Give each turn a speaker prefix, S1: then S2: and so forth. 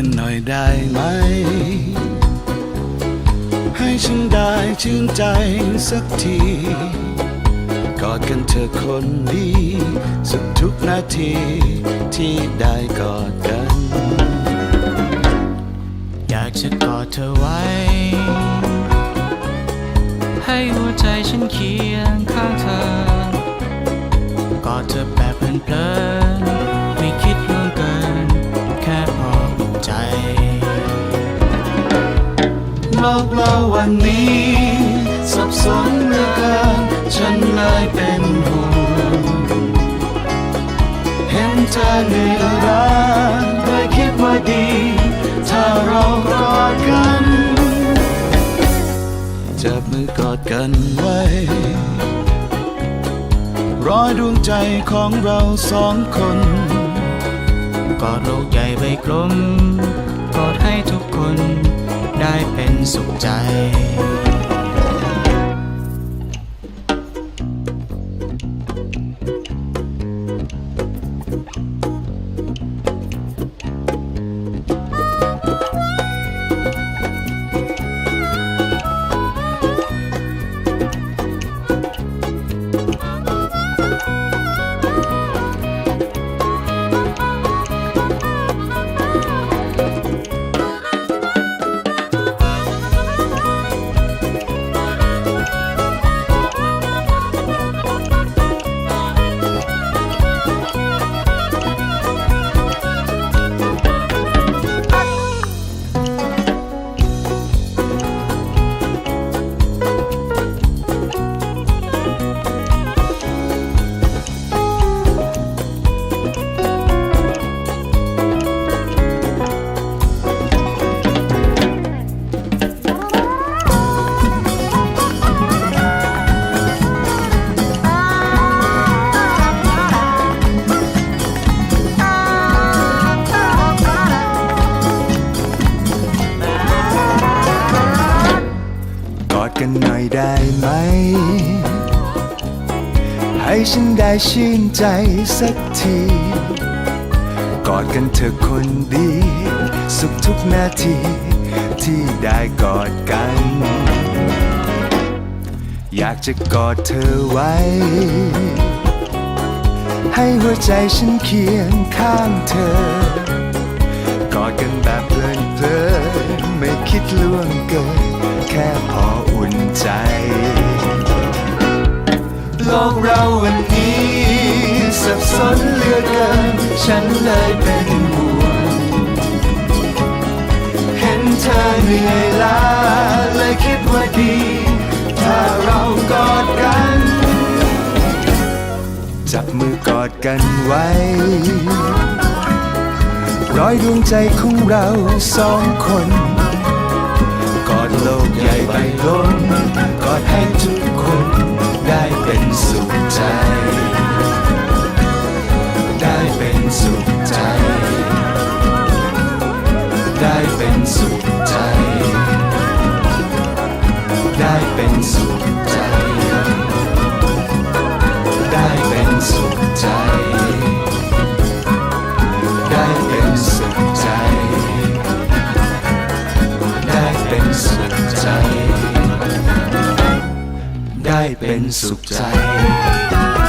S1: ันหน่อยได้ไหม ให้ฉันได้ชื่นใจสักที กอดกันเธอคนดีสุดทุกนาทีที่ได้กอดกัน
S2: อยากจะกอดเธอไว้ ให้หัวใจฉันเคียงข้างเธอ กอดเธอแบบเพลิน
S1: โลกเราวันนี้ สับสนเหลือเกินฉันเลยเป็นห่วงเห็นเธอเหนื่อยล้าเลยคิดว่าดี ถ้าเรากอดกันจับมือกอดกันไว้รอยดวงใจของเราสองคน
S2: กอดโลกใหญ่ใบกลมกอดให้ทุกคน ได้เป็นสุขใจ
S3: ให้ฉันได้ชื่นใจสักที กอดกันเถอคนดี สุขทุกนาที ที่ได้กอดกัน อยากจะกอดเธอไว้ ให้หัวใจฉันเคียงข้างเธอ กอดกันแบบเพลินเพลินไม่คิดล่วงเกิน กเราวันนี้สับสนเหลือเกิน ฉันเลยเป็นห่วงเห็นเธอเหนื่อยล้าเลยคิดว่าดี ถ้าเรากอดกัน จับมือกอดกันไว้ ร้อยดวงใจของเราสองคนกอดโลกใหญ่ใบลมกอดให้ทุกคน ได้เป็นสุขใจ เป็นสุขใจ